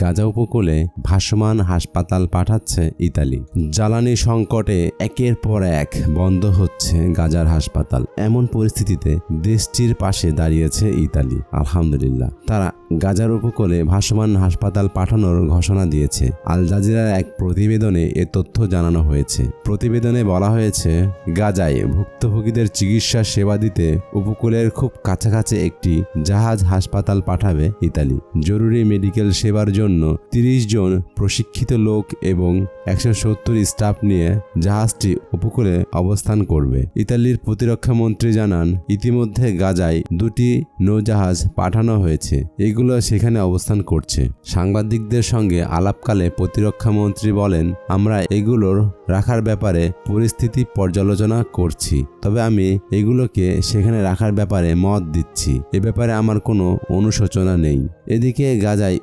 গাজা উপকূলে ভাসমান হাসপাতাল পাঠাচ্ছে ইতালি। জ্বালানি সংকটে একের পর এক বন্ধ হচ্ছে গাজার হাসপাতাল। এমন পরিস্থিতিতে দেশটির পাশে দাঁড়িয়েছে ইতালি। আলহামদুলিল্লাহ। তারা গাজার উপকূলে ভাসমান হাসপাতাল পাঠানোর ঘোষণা দিয়েছে। আল জাজিরার এক প্রতিবেদনে এ তথ্য জানানো হয়েছে। প্রতিবেদনে বলা হয়েছে, গাজায় ভুক্তভোগীদের চিকিৎসা সেবা দিতে উপকূলের খুব কাছাকাছি একটি জাহাজ হাসপাতাল পাঠাবে ইতালি। জরুরি মেডিকেল সেবার জন্য তিরিশ জন প্রশিক্ষিত লোক এবং একশো সত্তর স্টাফ নিয়ে জাহাজটি উপকূলে অবস্থান করবে। ইতালির প্রতিরক্ষা মন্ত্রী জানান, ইতিমধ্যে গাজায় দুটি নৌজাহাজ পাঠানো হয়েছে। এগুলো সেখানে অবস্থান করছে। সাংবাদিকদের সঙ্গে আলাপকালে প্রতিরক্ষা মন্ত্রী বলেন, আমরা এগুলোর রাখার ব্যাপারে পরিস্থিতি পর্যালোচনা করছি, তবে আমি এগুলোকে সেখানে রাখার ব্যাপারে মত দিচ্ছি। এ ব্যাপারে আমার কোনো অনুশোচনা নেই। এদিকে গাজায়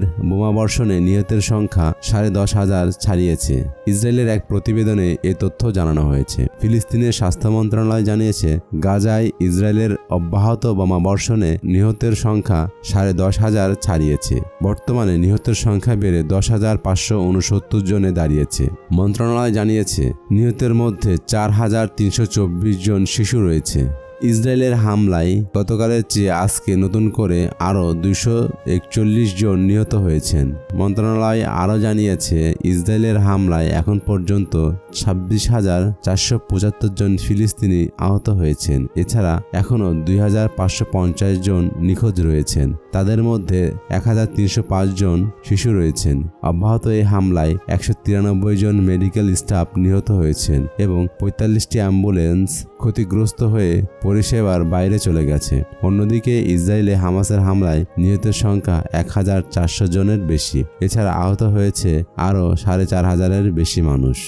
ইসরায়েলের বোমাবর্ষণে নিহতের সংখ্যা সাড়ে দশ হাজার ছাড়িয়েছে। ইসরায়েলের এক প্রতিবেদনে এ তথ্য জানানো হয়েছে। ফিলিস্তিনের স্বাস্থ্য মন্ত্রণালয় জানিয়েছে, গাজায় ইসরায়েলের অব্যাহত বোমাবর্ষণে নিহতের সংখ্যা সাড়ে দশ হাজার ছাড়িয়েছে। বর্তমানে নিহতের সংখ্যা বেড়ে দশ হাজার পাঁচশো উনসত্তর জনে দাঁড়িয়েছে। মন্ত্রণালয় জানিয়েছে, নিহতের মধ্যে চার হাজার তিনশো চব্বিশ জন শিশু রয়েছে। ইসরায়েলের হামলায় গতকালের চেয়ে আজকে নতুন করে আরও দুশো একচল্লিশ জন নিহত হয়েছেন। মন্ত্রণালয় আরও জানিয়েছে, ইসরায়েলের হামলায় এখন পর্যন্ত ছাব্বিশ হাজার চারশো পঁচাত্তর জন ফিলিস্তিনি আহত হয়েছেন। এছাড়া এখনও দুই হাজার পাঁচশো পঞ্চাশ জন নিখোঁজ রয়েছেন। তাদের মধ্যে এক হাজার তিনশো পাঁচ জন শিশু রয়েছেন। অব্যাহত এই হামলায় একশো তিরানব্বই জন মেডিকেল স্টাফ নিহত হয়েছেন এবং পঁয়তাল্লিশটি অ্যাম্বুলেন্স ক্ষতিগ্রস্ত হয়ে পরিষেবার বাইরে চলে গেছে। অন্যদিকে ইসরায়েলে হামাসের হামলায় নিহতের সংখ্যা এক হাজার চারশো জনের বেশি। এছাড়া আহত হয়েছে আরও সাড়ে চার হাজারের বেশি মানুষ।